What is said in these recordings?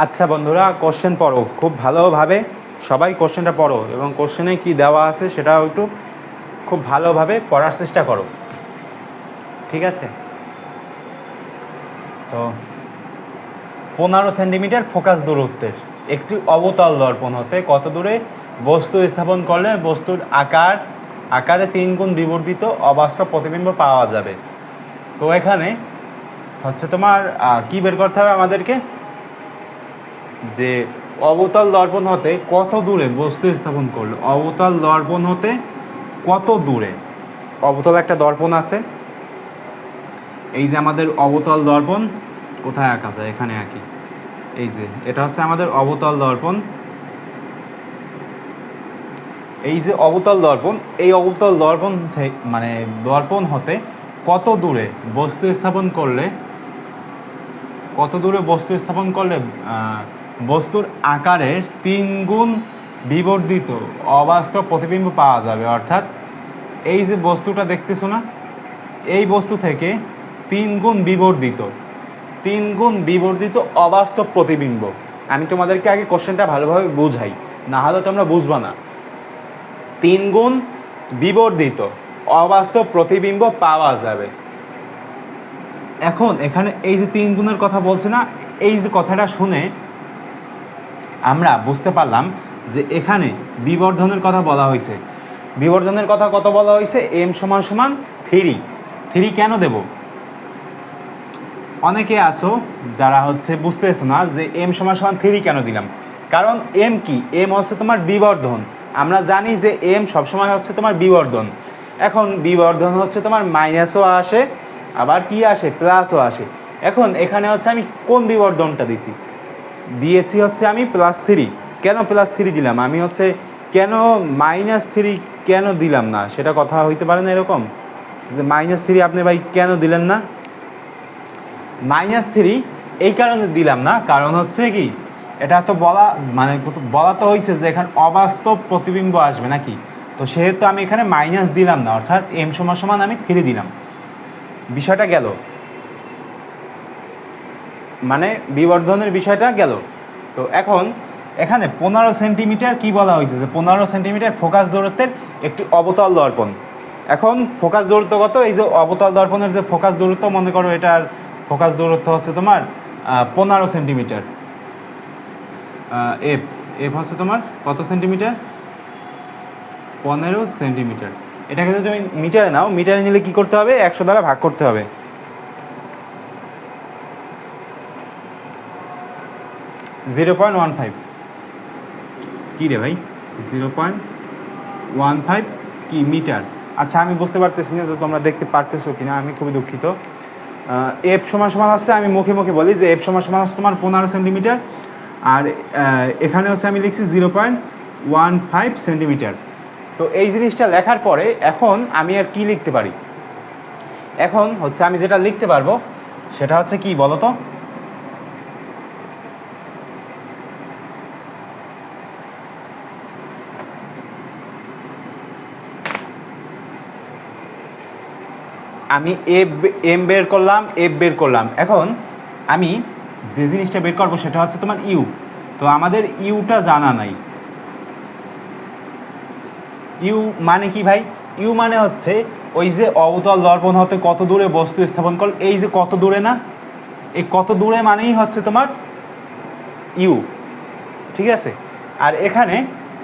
আচ্ছা বন্ধুরা কোশ্চেন পড়ো। খুব ভালোভাবে সবাই কোশ্চেনটা পড়ো এবং কোশ্চেনে কি দেওয়া আছে সেটাও একটু খুব ভালোভাবে পড়ার চেষ্টা করো। ঠিক আছে? তো পনেরো সেন্টিমিটার ফোকাস দূরত্বের, একটি অবতল দর্পণ হতে কত দূরে বস্তু স্থাপন করলে বস্তুর আকার, আকারে তিন গুণ বিবর্ধিত অবাস্তব প্রতিবিম্ব পাওয়া যাবে? তো এখানে হচ্ছে তোমার কি বের করতে হবে আমাদেরকে? যে অবতল দর্পণ হতে কত দূরে? বস্তু স্থাপন করল। অবতল দর্পণ হতে কত দূরে? অবতল একটা দর্পণ আছে। এই যে আমাদের অবতল দর্পণ কোথায় আঁকা যায়? এখানে আঁকি। এই যে, এটা হচ্ছে আমাদের অবতল দর্পণ এই যে অবতল দর্পণ এই অবতল দর্পণ থেকে মানে দর্পণ হতে কত দূরে? বস্তু স্থাপন করলে, কত দূরে বস্তু স্থাপন করলে বস্তুর আকারের তিন গুণ বিবর্ধিত অবাস্তব প্রতিবিম্ব পাওয়া যাবে। অর্থাৎ এই যে বস্তুটা দেখতেছো না, এই বস্তু থেকে তিন গুণ বিবর্ধিত, তিন গুণ বিবর্ধিত অবাস্তব প্রতিবিম্ব। আমি তোমাদেরকে আগে কোশ্চেনটা ভালোভাবে বুঝাই, না হলে তোমরা বুঝবা না। তিন গুণ বিবর্ধিত অবাস্তব প্রতিবিম্ব পাওয়া যাবে। এখন এখানে এই যে তিন গুণের কথা বলছে না, এই যে কথাটা শুনে আমরা বুঝতে পারলাম যে এখানে বিবর্ধনের কথা বলা হয়েছে। বিবর্ধনের কথা কত বলা হয়েছে? এম সমান সমান থ্রি থ্রি কেন দেব? অনেকে আছো যারা হচ্ছে বুঝতেছো না যে এম সমান সমান থ্রি কেন দিলাম? কারণ এম কি? এম হচ্ছে তোমার বিবর্ধন। আমরা জানি যে এম সবসময় হচ্ছে তোমার বিবর্ধন। এখন বিবর্ধন হচ্ছে তোমার মাইনাসও আসে, আবার কি আসে? প্লাসও আসে। এখন এখানে হচ্ছে আমি কোন বিবর্ধনটা দিছি? দিয়েছি হচ্ছে আমি প্লাস থ্রি কেন প্লাস থ্রি দিলাম? আমি হচ্ছে কেন মাইনাস থ্রি কেন দিলাম না? সেটা কথা হইতে পারে না এরকম? যে মাইনাস থ্রি আপনি ভাই কেন দিলেন না? মাইনাস থ্রি এই কারণে দিলাম না। কারণ হচ্ছে কি? এটা তো বলা মানে বলা তো হয়েছে যে এখানে অবাস্তব প্রতিবিম্ব আসবে নাকি? তো সেহেতু আমি এখানে মাইনাস দিলাম না। অর্থাৎ এম সমান সমান আমি থ্রি দিলাম। বিষয়টা গেল। মানে বিবর্ধনের বিষয়টা গেল। তো এখন এখানে পনেরো সেন্টিমিটার কি বলা হয়েছে? যে পনেরো সেন্টিমিটার ফোকাস দূরত্বের একটি অবতল দর্পণ। এখন ফোকাস দূরত্ব কত? এই যে অবতল দর্পণের যে ফোকাস দূরত্ব, মনে করো এটার ফোকাস দূরত্ব হচ্ছে তোমার পনেরো সেন্টিমিটার। এফ এফ হচ্ছে তোমার কত সেন্টিমিটার? পনেরো সেন্টিমিটার। এটাকে যদি তুমি মিটারে নাও, মিটারে নিলে কি করতে হবে? একশো দ্বারা ভাগ করতে হবে। Zero point one five. কী রে ভাই? জিরো পয়েন্ট ওয়ান ফাইভ কি মিটার? আচ্ছা আমি বুঝতে পারতেছি না যে তোমরা দেখতে পারতেছো কিনা, আমি খুবই দুঃখিত। এফ সমান সমান আছে, আমি মুখে মুখে বলি যে এফ সমান সমান আছে তোমার পনেরো সেন্টিমিটার, আর এখানে হচ্ছে আমি লিখছি zero point one five centimetre. তো এই জিনিসটা লেখার পরে এখন আমি আর কি লিখতে পারি? এখন হচ্ছে আমি যেটা লিখতে পারব, সেটা হচ্ছে কি বলো আমি এফ এম বের করলাম এফ বের করলাম। এখন আমি যে জিনিসটা বের করব সেটা হচ্ছে তোমার ইউ তো আমাদের ইউটা জানা নাই। ইউ মানে কি ভাই? ইউ মানে হচ্ছে ওই যে অবতল দর্পণ হতে কত দূরে বস্তু স্থাপন করল, এই যে কত দূরে না? এই কত দূরে মানেই হচ্ছে তোমার ইউ ঠিক আছে? আর এখানে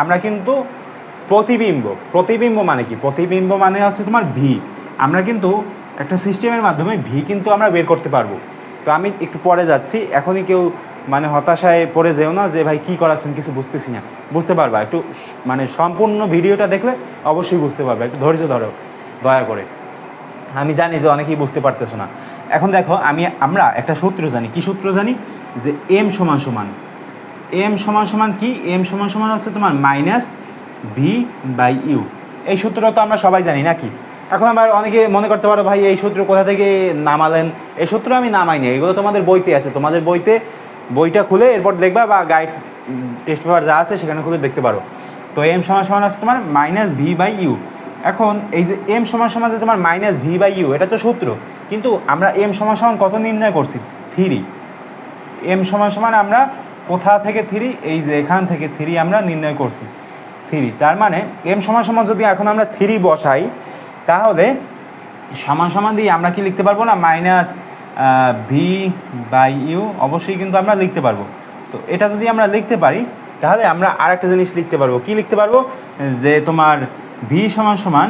আমরা কিন্তু প্রতিবিম্ব। প্রতিবিম্ব মানে কি? প্রতিবিম্ব মানে হচ্ছে তোমার ভি আমরা কিন্তু একটা সিস্টেমের মাধ্যমে ভি কিন্তু আমরা বের করতে পারব। তো আমি একটু পরে যাচ্ছি। এখনই কেউ মানে হতাশায় পড়ে যেও না যে, ভাই, কী করাচ্ছেন? কিছু বুঝতেছি না। বুঝতে পারবা। একটু মানে সম্পূর্ণ ভিডিওটা দেখলে অবশ্যই বুঝতে পারবে। একটু ধৈর্য ধরো, দয়া করে। আমি জানি যে অনেকেই বুঝতে পারতেছো না। এখন দেখো, আমি, আমরা একটা সূত্র জানি। কি সূত্র জানি? যে এম সমান সমান। এম সমান সমান কি? এম সমান সমান হচ্ছে তোমার মাইনাস ভি বাই ইউ এই সূত্রটা তো আমরা সবাই জানি, নাকি? এখন আবার অনেকে মনে করতে পারো, ভাই, এই সূত্র কোথা থেকে নামালেন? এই সূত্র আমি নামাইনি, এগুলো তোমাদের বইতে আছে। তোমাদের বইতে, বইটা খুলে এরপর দেখবা বা গাইড টেস্ট পেপার যা আছে সেখানে খুলে দেখতে পারো। তো এম সমান সমান আছে তোমার মাইনাস ভি বাই ইউ এখন এই যে এম সমান সমান তোমার মাইনাস ভি বাই ইউ এটা তো সূত্র কিন্তু আমরা এম সমান সমান কত নির্ণয় করছি? থ্রি এম সমান সমান আমরা কোথা থেকে থ্রি এই যে এখান থেকে থ্রি আমরা নির্ণয় করছি। থ্রি তার মানে এম সমান সমান যদি এখন আমরা থ্রি বসাই তাহলে সমান সমান দিয়ে আমরা কি লিখতে পারব না? মাইনাস ভি বাই ইউ অবশ্যই কিন্তু আমরা লিখতে পারব। তো এটা যদি আমরা লিখতে পারি, তাহলে আমরা আর একটা জিনিস লিখতে পারব। কি লিখতে পারব? যে তোমার ভি সমান সমান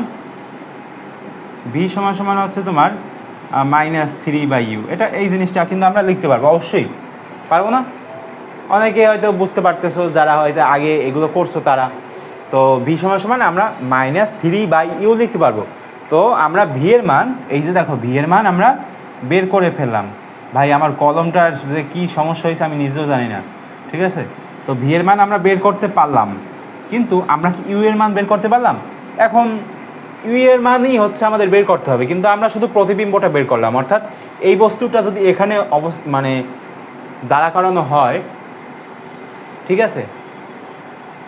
ভি সমান সমান হচ্ছে তোমার মাইনাস থ্রি বাই ইউ এটা এই জিনিসটা কিন্তু আমরা লিখতে পারব, অবশ্যই। পারব না? অনেকে হয়তো বুঝতে পারতেছো, যারা হয়তো আগে এগুলো করছ তারা। তো ভি সমান সমান আমরা মাইনাস থ্রি বাই ইউ লিখতে পারব। তো আমরা ভি এর মান, এই যে দেখো ভি এর মান আমরা বের করে ফেললাম। ভাই, আমার কলমটার যে কী সমস্যা হয়েছে আমি নিজেও জানি না, ঠিক আছে? তো ভি এর মান আমরা বের করতে পারলাম। কিন্তু আমরা কি ইউ এর মান বের করতে পারলাম? এখন ইউ এর মানই হচ্ছে আমাদের বের করতে হবে, কিন্তু আমরা শুধু প্রতিবিম্বটা বের করলাম। অর্থাৎ এই বস্তুটা যদি এখানে অবস মানে দাঁড়া করানো হয়, ঠিক আছে?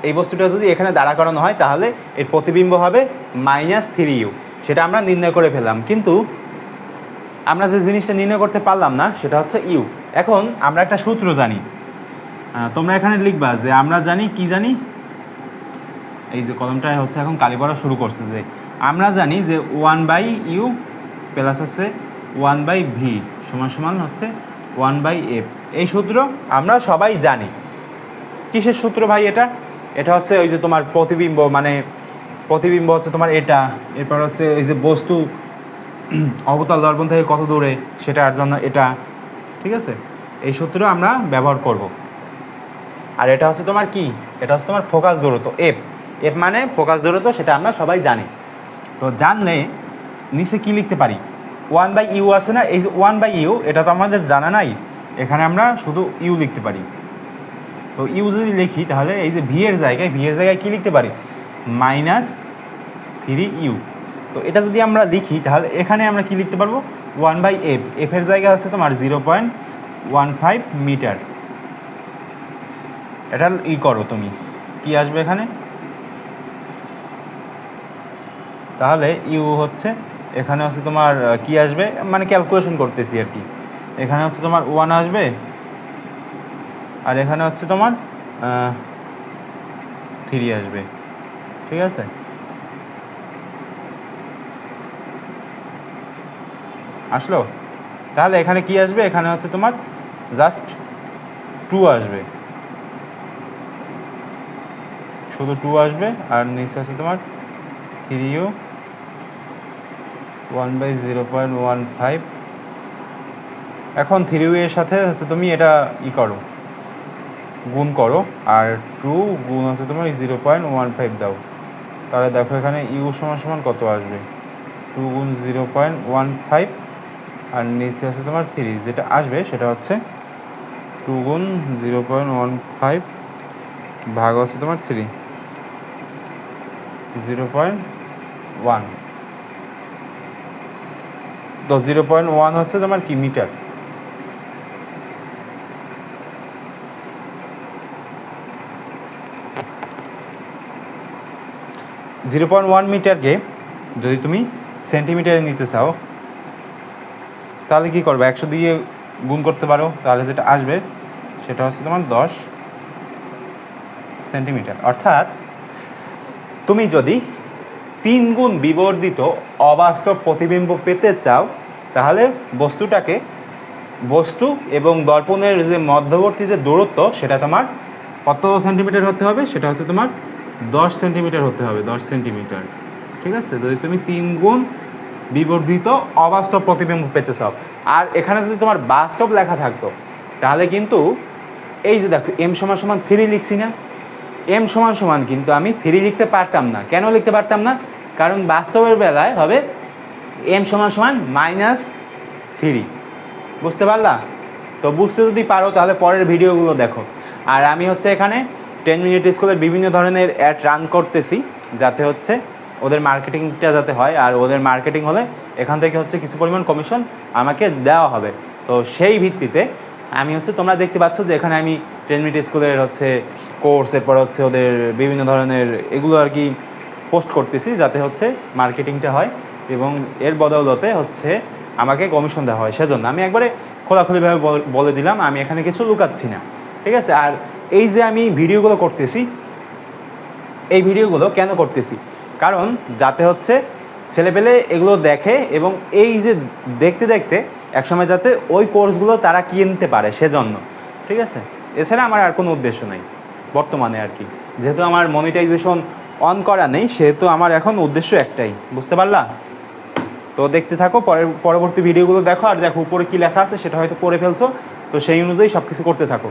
এই বস্তুটা যদি এখানে দাঁড়া করানো হয়, তাহলে এর প্রতিবিম্ব হবে মাইনাস থ্রি ইউ। সেটা আমরা নির্ণয় করে ফেললাম। কিন্তু আমরা যে জিনিসটা নির্ণয় করতে পারলাম না, সেটা হচ্ছে ইউ। এখন আমরা একটা সূত্র জানি। তোমরা এখানে লিখবা যে আমরা জানি, কি জানি? এই যে কলমটা হচ্ছে এখন কালি পড়া শুরু করছে যে আমরা জানি যে ওয়ান বাই ইউ প্লাস হচ্ছে ওয়ান বাই ভি সমান সমান হচ্ছে ওয়ান বাই এফ। এই সূত্র আমরা সবাই জানি। কিসের সূত্র ভাই এটা? এটা হচ্ছে ওই যে তোমার প্রতিবিম্ব মানে প্রতিবিম্ব হচ্ছে তোমার এটা। এরপর হচ্ছে ওই যে বস্তু, অবতল দর্পণ থেকে কত দূরে সেটার জন্য এটা। ঠিক আছে? এই সূত্র আমরা ব্যবহার করব। আর এটা হচ্ছে তোমার কি? এটা হচ্ছে তোমার ফোকাস দূরত্ব এফ এফ মানে ফোকাস দূরত্ব, সেটা আমরা সবাই জানি। তো জানলে নিচে কি লিখতে পারি? ওয়ান বাই ইউ আছে না? এই যে ওয়ান বাই ইউ, এটা তো আমাদের জানা নাই। এখানে আমরা শুধু ইউ লিখতে পারি। তো ইউ যদি লিখি, তাহলে এই যে ভি এর জায়গায় ভি এর জায়গায় কি লিখতে পারি? মাইনাস থ্রি ইউ তো এটা যদি আমরা লিখি, তাহলে এখানে আমরা কি লিখতে পারব? ওয়ান বাই এফ এফের জায়গায় আছে তোমার zero point one five metre এটা ই করো তুমি। কি আসবে এখানে? তাহলে ইউ হচ্ছে, এখানে হচ্ছে তোমার কি আসবে? মানে ক্যালকুলেশন করতেছি আর কি। এখানে হচ্ছে তোমার ওয়ান আসবে আর এখানে হচ্ছে তোমার থ্রি আসবে। ঠিক আছে? আসলো? তাহলে এখানে কি আসবে? এখানে হচ্ছে তোমার জাস্ট টু আসবে। শুধু টু আসবে আর নিচে আছে তোমার three U one by zero point one five এখন থ্রি এর সাথে হচ্ছে তুমি এটা ই করো। গুণ করো, আর টু গুণ আছে তোমার জিরো পয়েন্ট ওয়ান ফাইভ দাও। তাহলে দেখো এখানে ইউ সমান সমান কত আসবে? টু গুণ জিরো পয়েন্ট ওয়ান ফাইভ আর নিচে আছে তোমার থ্রি যেটা আসবে সেটা হচ্ছে টু গুণ জিরো পয়েন্ট ওয়ান ফাইভ ভাগ আছে তোমার থ্রি জিরো পয়েন্ট ওয়ান তো জিরো পয়েন্ট ওয়ান হচ্ছে তোমার কি, মিটার? জিরো পয়েন্ট ওয়ান মিটারকে যদি তুমি সেন্টিমিটারে নিতে চাও, তাহলে কি করবে? একশো দিয়ে গুণ করতে পারো, তাহলে যেটা আসবে, সেটা হচ্ছে তোমার দশ সেন্টিমিটার অর্থাৎ তুমি যদি তিন গুণ বিবর্ধিত অবাস্তব প্রতিবিম্ব পেতে চাও, তাহলে বস্তুটাকে বস্তু এবং দর্পণের যে মধ্যবর্তী যে দূরত্ব, সেটা তোমার কত সেন্টিমিটার হতে হবে? সেটা হচ্ছে তোমার দশ সেন্টিমিটার হতে হবে, দশ সেন্টিমিটার। ঠিক আছে? যদি তুমি তিন গুণ বিবর্ধিত অবাস্তব প্রতিবিম্ব পেতে চাও। আর এখানে যদি তোমার বাস্তব লেখা থাকতো, তাহলে কিন্তু এই যে দেখো, এম সমান সমান থ্রি লিখছি না। এম সমান সমান কিন্তু আমি থ্রি লিখতে পারতাম না। কেন লিখতে পারতাম না? কারণ বাস্তবের বেলায় হবে এম সমান সমান মাইনাস থ্রি বুঝতে পারলা? তো বুঝতে যদি পারো, তাহলে পরের ভিডিওগুলো দেখো। আর আমি হচ্ছে এখানে টেন মিনিট স্কুলের বিভিন্ন ধরনের অ্যাড রান করতেছি, যাতে হচ্ছে ওদের মার্কেটিংটা যাতে হয়, আর ওদের মার্কেটিং হলে এখান থেকে হচ্ছে কিছু পরিমাণ কমিশন আমাকে দেওয়া হবে। তো সেই ভিত্তিতে আমি হচ্ছে তোমরা দেখতে পাচ্ছ যে এখানে আমি টেন মিনিট স্কুলের হচ্ছে কোর্স, এরপর হচ্ছে ওদের বিভিন্ন ধরনের এগুলো আর কি পোস্ট করতেছি, যাতে হচ্ছে মার্কেটিংটা হয় এবং এর বদৌলতে হচ্ছে আমাকে কমিশন দেওয়া হয়। সেজন্য আমি একবারে খোলাখুলিভাবে বলে দিলাম, আমি এখানে কিছু লুকাচ্ছি না। ঠিক আছে? আর এই যে আমি ভিডিওগুলো করতেছি, এই ভিডিওগুলো কেন করতেছি? কারণ যাতে হচ্ছে ছেলেপেলে এগুলো দেখে এবং এই যে দেখতে দেখতে একসময় যাতে ওই কোর্সগুলো তারা কিনতে পারে সেজন্য, ঠিক আছে? এছাড়া আমার আর কোনো উদ্দেশ্য নেই বর্তমানে আর কি। যেহেতু আমার মনিটাইজেশন অন করা নেই, সেহেতু আমার এখন উদ্দেশ্য একটাই, বুঝতে পারলা? তো দেখতে থাকো, পরের, পরবর্তী ভিডিওগুলো দেখো, আর দেখো উপরে কী লেখা আছে সেটা হয়তো পড়ে ফেলছো, তো সেই অনুযায়ী সব কিছু করতে থাকো।